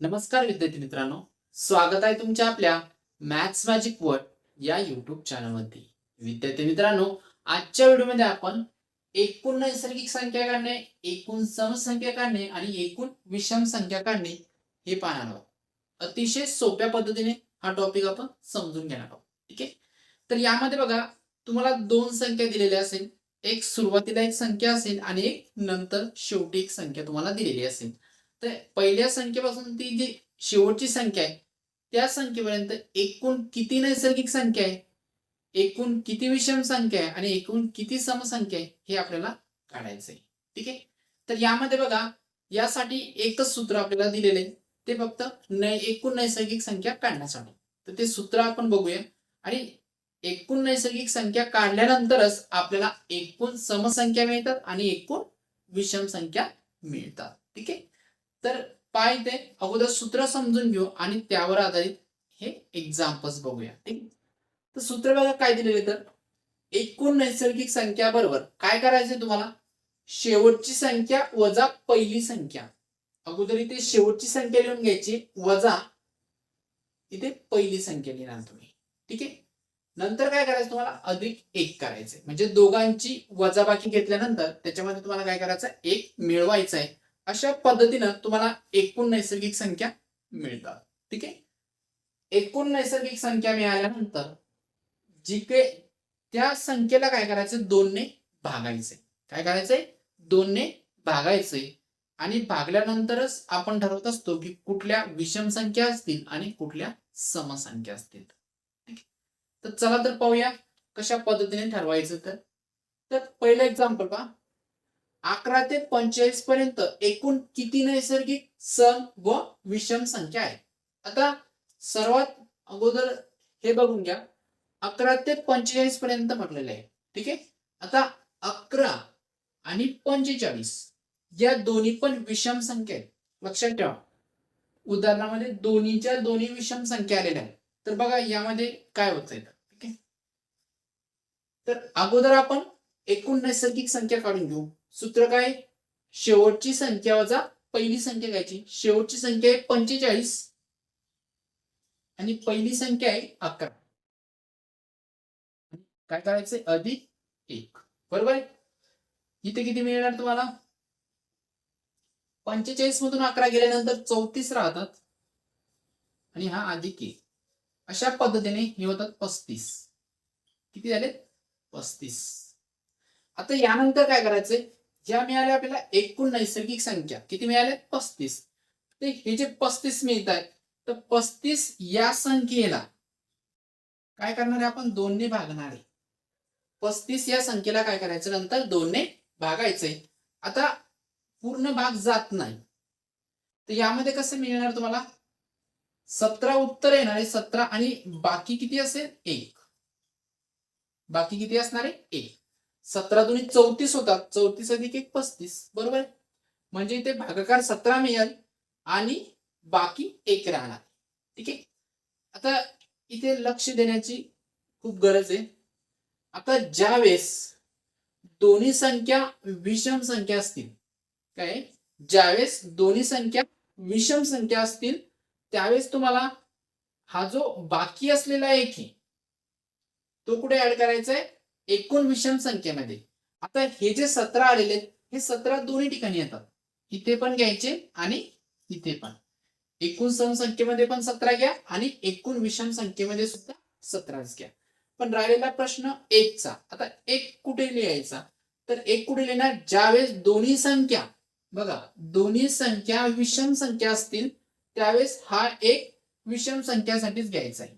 नमस्कार विद्यार्थी मित्रांनो. स्वागत आहे तुमच्या आपल्या मॅथ्स मॅजिक वर्ड या युट्यूब चॅनलमध्ये विद्यार्थी मित्रांनो आजच्या व्हिडिओमध्ये आपण एकूण नैसर्गिक संख्या काढणे एकूण समसंख्या काढणे आणि एकूण विषम संख्या काढणे हे पाहणार आहोत. अतिशय सोप्या पद्धतीने हा टॉपिक आपण समजून घेणार आहोत. ठीक आहे? तर यामध्ये बघा तुम्हाला दोन संख्या दिलेल्या असेल एक सुरुवातीला एक संख्या असेल आणि एक नंतर शेवटी एक संख्या तुम्हाला दिलेली असेल. तर पहिल्या संख्येपासून ती जी शेवटची संख्या आहे त्या संख्येपर्यंत एकूण किती नैसर्गिक संख्या आहे? एकूण किती विषम संख्या आहे आणि एकूण किती समसंख्या आहे हे आपल्याला काढायचं आहे. ठीक आहे? तर यामध्ये बघा यासाठी एकच सूत्र आपल्याला दिलेले आहे. ते फक्त नै एकूण नैसर्गिक संख्या काढण्यासाठी. तर ते सूत्र आपण बघूया. आणि एकूण नैसर्गिक संख्या काढल्यानंतरच आपल्याला एकूण समसंख्या मिळतात आणि एकूण विषम संख्या मिळतात. ठीक आहे? तर पाय ते अगोदर सूत्र समजून घेऊ आणि त्यावर आधारित हे एक्झाम्पल्स बघूया. ठीक तर सूत्र बघा काय दिलेले तर एकूण नैसर्गिक संख्या बरोबर काय करायचंय तुम्हाला? शेवटची संख्या वजा पहिली संख्या. अगोदर इथे शेवटची संख्या लिहून घ्यायची वजा इथे पहिली संख्या लिहिणार तुम्ही. ठीक आहे? नंतर काय करायचं तुम्हाला? अधिक एक करायचंय. म्हणजे दोघांची वजाबाकी घेतल्यानंतर त्याच्यामध्ये तुम्हाला काय करायचं एक मिळवायचं आहे अशा पद्धतीनं तुम्हाला एकूण नैसर्गिक संख्या मिळतात. ठीक आहे? एकूण नैसर्गिक संख्या मिळाल्यानंतर जी काही त्या संख्येला काय करायचं? दोनने भागायचे. काय करायचंय? दोनने भागायचे. आणि भागल्यानंतरच आपण ठरवत असतो की कुठल्या विषम संख्या असतील आणि कुठल्या समसंख्या असतील. ठीक आहे? तर चला तर पाहूया कशा पद्धतीने ठरवायचं तर. तर पहिलं एक्झाम्पल पहा. अकरा ते पंचेचाळीस पर्यंत एकूण किती नैसर्गिक सम व विषम संख्या आहे? आता सर्वात अगोदर हे बघून घ्या. अकरा ते पंचेचाळीस पर्यंत म्हटलेलं आहे. ठीक आहे? आता अकरा आणि पंचेचाळीस या दोन्ही पण विषम संख्या आहेत. लक्षात ठेवा. उदाहरणामध्ये दोन्हीच्या दोन्ही विषम संख्या आलेल्या आहेत. तर बघा यामध्ये काय होत आहे ठीक आहे? तर अगोदर आपण एकूण नैसर्गिक संख्या काढून घेऊ. सूत्र काय? शेवटची संख्या वजा पहिली संख्या घ्यायची. शेवटची संख्या आहे पंचेचाळीस. आणि पहिली संख्या आहे अकरा. काय करायचंय? अधिक एक. बरोबर आहे? इथे किती मिळणार तुम्हाला? पंचेचाळीस मधून अकरा गेल्यानंतर चौतीस राहतात. आणि हा अधिक एक. अशा पद्धतीने हे होतात पस्तीस. किती झाले? पस्तीस. आता यानंतर काय करायचंय? ज्या मिळाल्या आपल्याला एकूण नैसर्गिक संख्या किती मिळाल्या? पस्तीस. ते हे जे पस्तीस मिळत आहेत तर पस्तीस या संख्येला काय करणार आहे आपण? दोनने भागणार आहे. पस्तीस या संख्येला काय करायचं? नंतर दोनने भागायचंय. आता पूर्ण भाग जात नाही. तर यामध्ये कसं मिळणार तुम्हाला? सतरा उत्तर येणार आहे सतरा आणि बाकी किती असेल? एक. बाकी किती असणार आहे? एक. सतरा दोन्ही चौतीस होतात. चौतीस अधिक एक पस्तीस. बरोबर? आहे म्हणजे इथे भागाकार सतरा मिळेल आणि बाकी एक राहणार. ठीक आहे? आता इथे लक्ष देण्याची खूप गरज आहे. आता ज्यावेळेस दोन्ही संख्या विषम संख्या असतील काय? ज्यावेळेस दोन्ही संख्या विषम संख्या असतील त्यावेळेस तुम्हाला हा जो बाकी असलेला एक आहे तो कुठे ऍड करायचा आहे? एकूण विषम संख्येमध्ये. आता हे जे सतरा आलेले आहेत हे सतरा दोन्ही ठिकाणी येतात. इथे पण घ्यायचे आणि इथे पण. एकूण समसंख्येमध्ये पण सतरा घ्या आणि एकूण विषम संख्येमध्ये सुद्धा सतराच घ्या. पण राहिलेला प्रश्न एकचा. आता एक कुठे लिहायचा? तर एक कुठे लिहिणार? ज्यावेळेस दोन्ही संख्या बघा दोन्ही संख्या विषम संख्या असतील त्यावेळेस हा एक विषम संख्यासाठीच घ्यायचा आहे.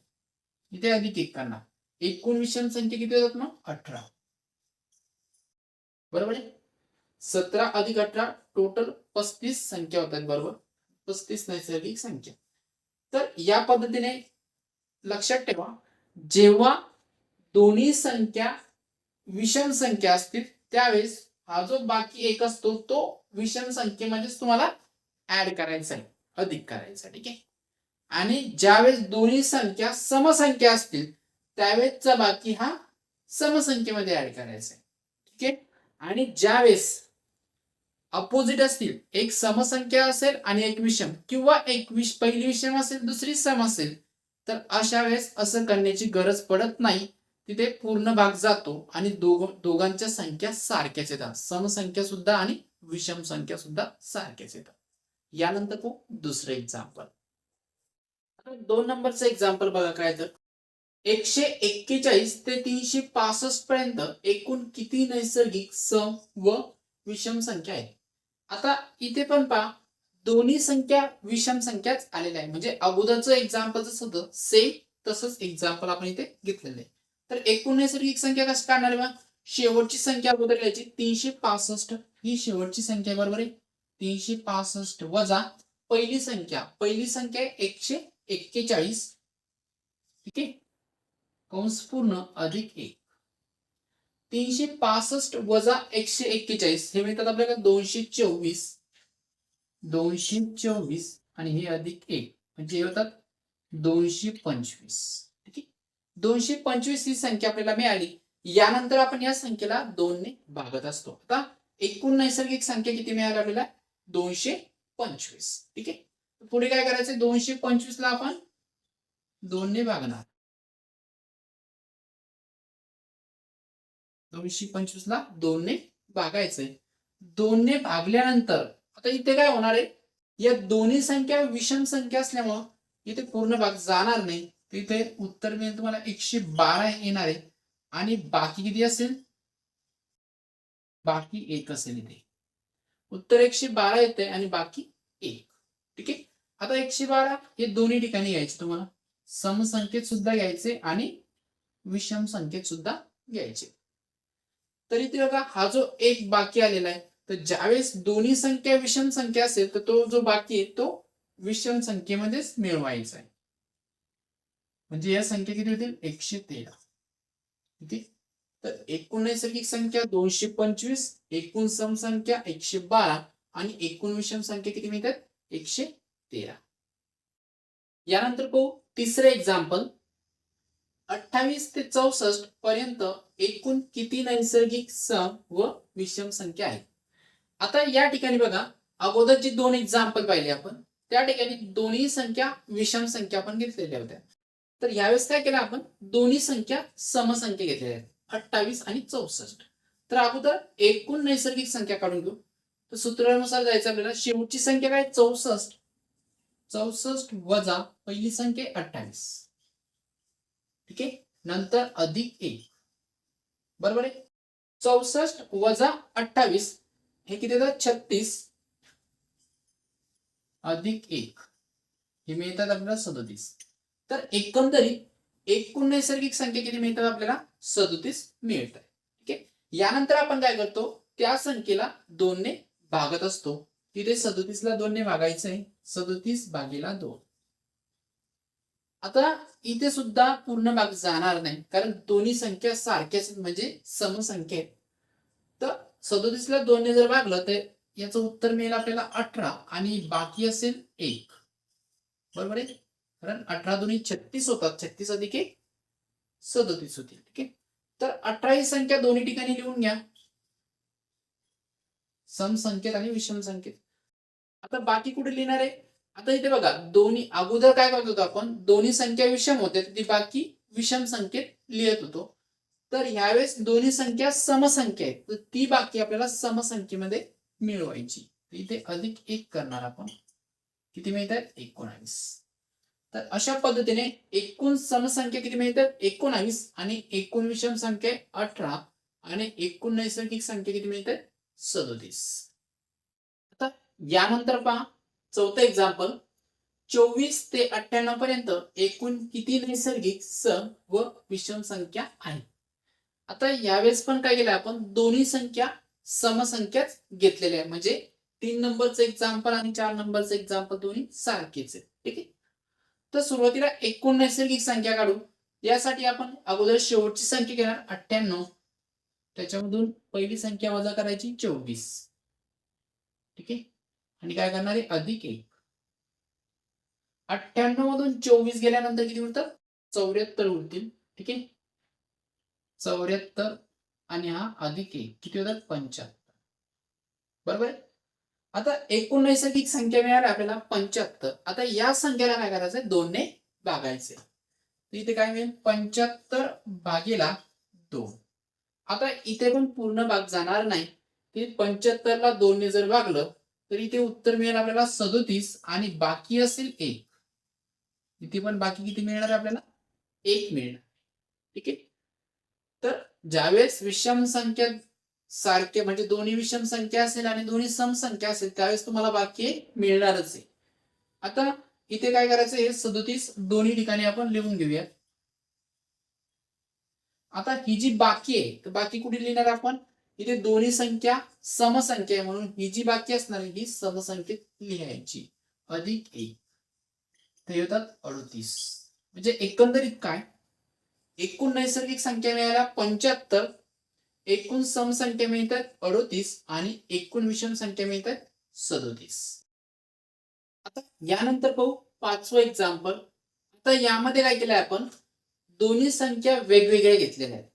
इथे अधिक एक करणार. एकूण विषम संख्या किती होतात मग? अठरा. बरोबर आहे? सतरा अधिक अठरा टोटल पस्तीस संख्या होतात बरोबर? पस्तीस नैसर्गिक संख्या. तर या पद्धतीने लक्षात ठेवा जेव्हा दोन्ही संख्या विषम संख्या असतील त्यावेळेस हा जो बाकी एक असतो तो विषम संख्येमध्येच तुम्हाला ऍड करायचा आहे अधिक करायचा ठीक आहे? आणि ज्यावेळेस दोन्ही संख्या समसंख्या असतील त्यावेळेसचा बाकी हा समसंख्येमध्ये ऍड करायचा आहे. ठीक आहे? आणि ज्यावेळेस अपोजिट असतील एक समसंख्या असेल आणि एक विषम किंवा एक विष पहिली विषम असेल दुसरी सम असेल तर अशा वेळेस असं करण्याची गरज पडत नाही. तिथे पूर्ण भाग जातो आणि दोघ दोघांच्या संख्या सारख्याच येतात. समसंख्या सुद्धा आणि विषम संख्या सुद्धा सारख्याच येतात. यानंतर तो दुसरं एक्झाम्पल दोन नंबरचं एक्झाम्पल बघा काय तर. एकशे एक्केचाळीस ते तीनशे पासष्ट पर्यंत एकूण किती नैसर्गिक सम व विषम संख्या आहेत? आता इथे पण पहा दोन्ही संख्या विषम संख्याच आलेल्या आहे म्हणजे अगोदरचं एक्झाम्पल जसं होतं सेम तसंच एक्झाम्पल आपण इथे घेतलेलं आहे. तर एकूण नैसर्गिक संख्या कसं काढणार आहे मग शेवटची संख्या अगोदर घ्यायची तीनशे पासष्ट. ही शेवटची संख्या बरोबर आहे? तीनशे पासष्ट वजा पहिली संख्या. पहिली संख्या आहे एकशे एक्केचाळीस. ठीक आहे? कंस पूर्ण अधिक एक. तीनशे पासष्ट वजा एकशे एक्केचाळीस. हे मिळतात आपल्याला दोनशे चोवीस. दोनशे चोवीस आणि हे अधिक एक. म्हणजे हे होतात दोनशे पंचवीस. ठीक आहे? दोनशे पंचवीस ही संख्या आपल्याला मिळाली. यानंतर आपण या संख्येला दोनने भागत असतो. आता एकूण नैसर्गिक संख्या किती मिळाली आपल्याला? दोनशे पंचवीस. ठीक आहे? पुढे काय करायचं दोनशे पंचवीस ला आपण दोनने भागणार. दोनशे पंचवीस ला दोनने भागायचंय. दोनने भागल्यानंतर आता इथे काय होणार आहे? या दोन्ही संख्या विषम संख्या असल्यामुळं इथे पूर्ण भाग जाणार नाही. तर इथे उत्तर मिळेल तुम्हाला एकशे बारा येणार आहे. आणि बाकी किती असेल? बाकी एक असेल इथे. उत्तर एकशे बारा येते आणि बाकी एक. ठीक आहे? आता एकशे बारा हे दोन्ही ठिकाणी घ्यायचे तुम्हाला. समसंख्येत सुद्धा घ्यायचे आणि विषम संख्येत सुद्धा घ्यायचे तर इथे बघा हा जो एक बाकी आलेला आहे तर ज्यावेळेस दोन्ही संख्या विषम संख्या असेल तर तो जो बाकी आहे तो विषम संख्येमध्येच मिळवायचा आहे. म्हणजे या संख्या किती होतील? एकशे तेरा. किती तर एकूण नैसर्गिक संख्या दोनशे पंचवीस एकूण समसंख्या एकशे बारा आणि एकूण विषम संख्या किती मिळतात? एकशे तेरा. यानंतर पाहू तिसरं एक्झाम्पल अठ्ठावीस ते चौसष्ट पर्यंत एकूण किती नैसर्गिक सम व विषम संख्या आहेत? आता या ठिकाणी बघा अगोदर जी दोन एक्झाम्पल पाहिले आपण त्या ठिकाणी दोन्ही संख्या विषम संख्या आपण घेतलेल्या होत्या. तर यावेळेस काय केलं आपण? दोन्ही संख्या समसंख्या घेतलेल्या आहेत अठ्ठावीस आणि चौसष्ट. तर अगोदर एकूण नैसर्गिक संख्या काढून घेऊ. तर सूत्रानुसार जायचं आपल्याला शेवटची संख्या काय? चौसष्ट. चौसष्ट वजा पहिली संख्या अठ्ठावीस. ठीक आहे नंतर अधिक एक. बरोबर आहे? चौसष्ट वजा अठ्ठावीस हे किती येतात छत्तीस. अधिक एक. हे मिळतात आपल्याला सदोतीस. तर एकंदरीत एकूण नैसर्गिक संख्या किती मिळतात आपल्याला? सदोतीस मिळतात ठीक आहे? यानंतर आपण काय करतो? त्या संख्येला दोनने भागत असतो. तिथे सदोतीसला दोनने भागायचं आहे सदोतीस भागीला दोन. आता इथे सुद्धा पूर्ण भाग जाणार नाही. कारण दोन्ही संख्या सारख्याच आहेत, म्हणजे समसंख्या आहेत. तर सदोतीसला दोनने जर भागलं तर याचं उत्तर मिळेल आपल्याला अठरा आणि बाकी असेल एक. बरोबर आहे? कारण अठरा दोन्ही छत्तीस होतात. छत्तीस अधिक एक सदोतीस होतील. ठीक आहे? तर अठरा ही संख्या दोन्ही ठिकाणी लिहून घ्या. समसंख्येत आणि विषम संख्येत आता बाकी कुठे लिहिणार आहे? आता इथे बघा दोन्ही अगोदर काय करत होतो आपण? दोन्ही संख्या विषम होते ती बाकी विषम संख्येत लिहित होतो. तर ह्यावेळेस दोन्ही संख्या समसंख्या आहेत तर ती बाकी आपल्याला समसंख्येमध्ये मिळवायची. इथे अधिक एक करणार आपण. किती मिळतात? एकोणावीस. तर अशा पद्धतीने एकूण समसंख्या किती मिळतात? एकोणावीस आणि एकूण विषम संख्या अठरा आणि एकूण नैसर्गिक संख्या किती मिळतात? सदोतीस. आता यानंतर पहा चौथं एक्झाम्पल चोवीस ते अठ्ठ्याण्णव पर्यंत एकूण किती नैसर्गिक सम व विषम संख्या आहे? आता यावेळेस पण काय केलं आपण? दोन्ही संख्या समसंख्याच घेतलेल्या आहे म्हणजे तीन नंबरचं एक्झाम्पल आणि चार नंबरचं एक्झाम्पल दोन्ही सारखेच आहे ठीक आहे? तर सुरुवातीला एकूण नैसर्गिक संख्या काढू. यासाठी आपण अगोदर शेवटची संख्या घेणार अठ्ठ्याण्णव. त्याच्यामधून पहिली संख्या वजा करायची चोवीस. ठीक आहे? आणि काय करणार? आहे अधिक एक. अठ्ठ्याण्णव मधून चोवीस गेल्यानंतर किती उरतात चौऱ्याहत्तर उरतील. ठीक आहे? चौऱ्याहत्तर आणि हा अधिक एक. किती होतात? पंच्याहत्तर. बरोबर? आता एकूण नैसर्गिक संख्या मिळाली आपल्याला पंच्याहत्तर. आता या संख्येला काय करायचं दोनने भागायचे. तर इथे काय मिळेल? पंच्याहत्तर भागीला दोन. आता इथे पण पूर्ण भाग जाणार नाही. ते पंच्याहत्तर ला दोनने जर भागलं तर इथे उत्तर मिळेल आपल्याला सदोतीस आणि बाकी असेल एक. इथे पण बाकी किती मिळणार आहे आपल्याला? एक मिळणार. ठीक आहे? तर ज्यावेळेस विषम संख्या सारखे म्हणजे दोन्ही विषम संख्या असेल आणि दोन्ही सम संख्या असेल त्यावेळेस तुम्हाला बाकी मिळणारच आहे. आता इथे काय करायचं हे सदोतीस दोन्ही ठिकाणी आपण लिहून घेऊया. आता ही जी बाकी आहे तर बाकी कुठे लिहिणार आपण? इथे दोन्ही संख्या समसंख्या आहे म्हणून ही जी बाकी असणार आहे ही समसंख्येत लिहायची. अधिक एक. ते होतात अडतीस. म्हणजे एकंदरीत काय? एकूण नैसर्गिक संख्या मिळाल्या पंच्याहत्तर एकूण समसंख्या मिळतात अडोतीस आणि एकूण विषम संख्या मिळतात सदोतीस. आता यानंतर पाहू पाचवं एक्झाम्पल आता यामध्ये काय केलंय आपण? दोन्ही संख्या वेगवेगळ्या घेतलेल्या आहेत.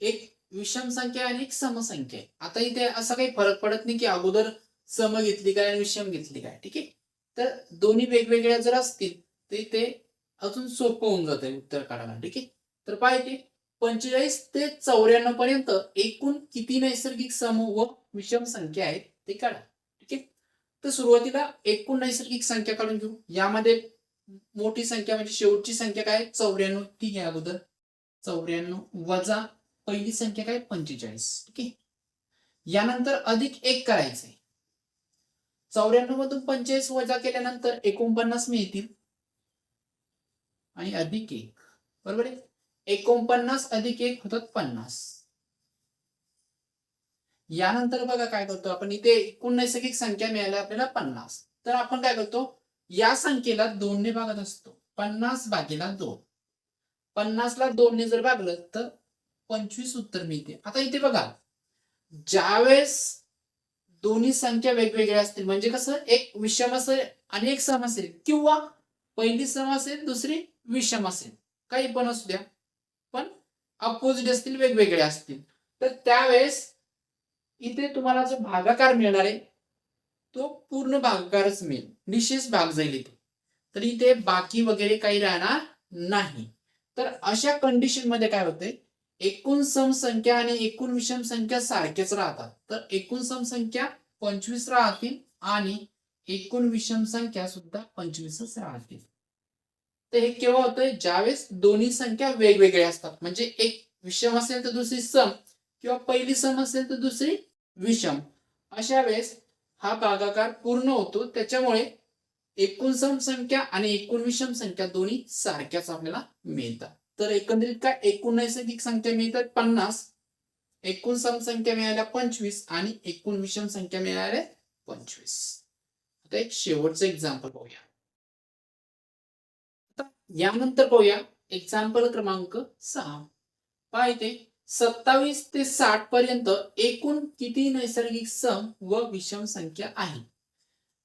एक विषम संख्या आणि एक समसंख्या आहे आता इथे असा काही फरक पडत नाही की अगोदर सम घेतली काय आणि विषम घेतली काय ठीक आहे? तर दोन्ही वेगवेगळ्या जर असतील तर ते अजून सोपं होऊन जात उत्तर काढायला ठीक आहे? तर पाहिजे पंचेचाळीस ते चौऱ्याण्णव पर्यंत एकूण किती नैसर्गिक सम व विषम संख्या आहेत ते काढा ठीक आहे? तर सुरुवातीला एकूण नैसर्गिक संख्या काढून घेऊ. यामध्ये मोठी संख्या म्हणजे शेवटची संख्या काय? चौऱ्याण्णव ती घ्या अगोदर. चौऱ्याण्णव वजा पहिली संख्या काय? पंचेचाळीस. ओके? यानंतर अधिक एक करायचंय. चौऱ्याण्णव मधून पंचेचाळीस वजा केल्यानंतर एकोणपन्नास मिळतील. आणि अधिक एक. बरोबर आहे? एकोणपन्नास अधिक एक होतात पन्नास. यानंतर बघा काय करतो आपण. इथे एकूण नैसर्गिक संख्या मिळाल्या आपल्याला पन्नास. तर आपण काय करतो? या संख्येला दोनने भागत असतो. पन्नास भागीला दोन. पन्नासला दोनने जर भागलं तर पंचवीस उत्तर मिळते. आता इथे बघा. ज्यावेळेस दोन्ही संख्या वेगवेगळ्या असतील म्हणजे कसं? एक विषम असेल आणि एक सम असेल. किंवा पहिली सम असेल दुसरी विषम असेल. काही पण असू द्या. पण अपोजिट असतील वेगवेगळे असतील. तर त्यावेळेस इथे तुम्हाला जो भागाकार मिळणार आहे तो पूर्ण भागाकारच मिळेल. निशेष भाग जाईल इथे. तर इथे बाकी वगैरे काही राहणार नाही. तर अशा कंडिशनमध्ये काय होतंय? एकूण समसंख्या आणि एकूण विषम संख्या सारख्याच राहतात. तर एकूण समसंख्या पंचवीस राहतील आणि एकूण विषम संख्या सुद्धा पंचवीसच राहतील. तर हे केव्हा होतंय? ज्यावेळेस दोन्ही संख्या वेगवेगळ्या असतात. म्हणजे एक विषम असेल तर दुसरी सम किंवा पहिली सम असेल तर दुसरी विषम. अशा वेळेस हा भागाकार पूर्ण होतो. त्याच्यामुळे एकूण सम संख्या आणि एकूण विषम संख्या दोन्ही सारख्याच आपल्याला मिळतात. तर एकंदरीत काय एकूण नैसर्गिक संख्या मिळतात? पन्नास. एकूण समसंख्या मिळाल्या पंचवीस आणि एकूण विषम संख्या मिळाल्या पंचवीस. आता एक शेवटचं एक्झाम्पल पाहूया. आता यानंतर पाहूया एक्झाम्पल क्रमांक सहा. पाहिजे सत्तावीस ते साठ पर्यंत एकूण किती नैसर्गिक सम व विषम संख्या आहे?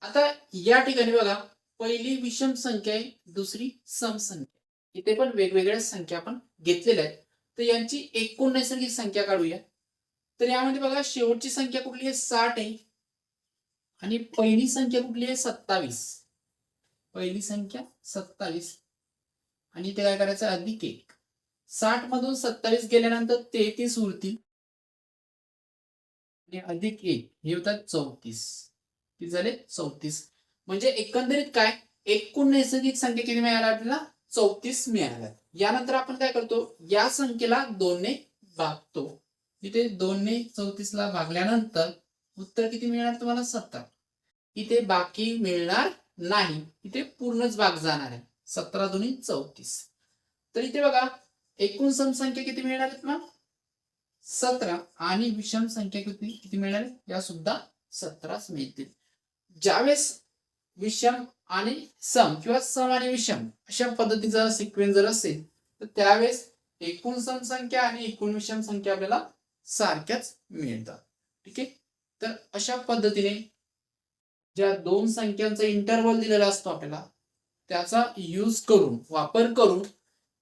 आता या ठिकाणी बघा पहिली विषम संख्या आहे दुसरी सम संख्या. इथे पण वेगवेगळ्या संख्या आपण घेतलेल्या आहेत. तर यांची एकूण नैसर्गिक संख्या काढूया. तर यामध्ये बघा शेवटची संख्या कुठली आहे? साठ आहे. आणि पहिली संख्या कुठली आहे? सत्तावीस. पहिली संख्या सत्तावीस. आणि इथे काय करायचं? अधिक एक. साठ मधून सत्तावीस गेल्यानंतर तेहतीस उरतील. आणि अधिक एक हे होतात चौतीस. ते झाले? चौतीस. म्हणजे एकंदरीत काय? एकूण नैसर्गिक संख्या किती मिळाला आपल्याला? चौतीस मिळाल्या यानंतर आपण काय करतो? या संख्येला दोनने भागतो. इथे दोनने चौतीस ला भागल्यानंतर उत्तर किती मिळणार तुम्हाला? सत्तर. इथे बाकी मिळणार नाही. इथे पूर्णच भाग जाणार आहे. सतरा दोन्ही चौतीस. तर इथे बघा एकूण समसंख्या किती मिळणार आहेत मग सतरा. आणि विषम संख्या किती किती मिळणार या सुद्धा सतराच मिळतील. ज्यावेळेस विषम आणि सम किंवा सम आणि विषम अशा पद्धतीचा सिक्वेन्स जर असेल तर त्यावेळेस एकूण समसंख्या आणि एकूण विषम संख्या आपल्याला सारख्याच मिळतात. ठीक आहे? तर अशा पद्धतीने ज्या दोन संख्यांचा इंटरवल दिलेला असतो आपल्याला त्याचा यूज करून वापर करून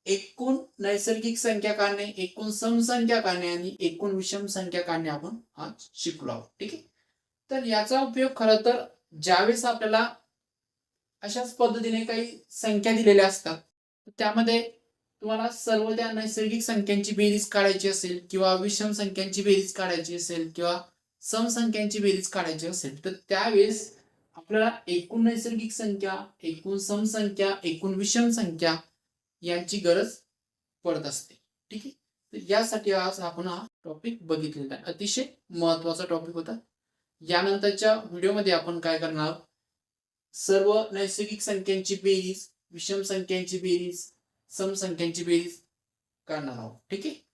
एकूण नैसर्गिक संख्या काढणे एकूण समसंख्या काढणे आणि एकूण विषम संख्या काढणे आपण आज शिकलो आहोत. ठीक आहे? तर याचा उपयोग खरं तर ज्यावेळेस आपल्याला अशाच पद्धतीने काही संख्या दिलेल्या असतात. त्यामध्ये तुम्हाला सर्व त्या नैसर्गिक संख्यांची बेरीज काढायची असेल किंवा विषम संख्यांची बेरीज काढायची असेल किंवा समसंख्यांची बेरीज काढायची असेल तर त्यावेळेस आपल्याला एकूण नैसर्गिक संख्या एकूण समसंख्या एकूण विषम संख्या यांची गरज पडत असते. ठीक आहे? तर यासाठी आज आपण हा टॉपिक बघितलेला आहे. अतिशय महत्त्वाचा टॉपिक होता. यानंतरच्या व्हिडिओमध्ये आपण काय करणार आहोत? सर्व नैसर्गिक संख्यांची बेरीज विषम संख्यांची बेरीज सम संख्यांची बेरीज काढणार आहोत. ठीक आहे?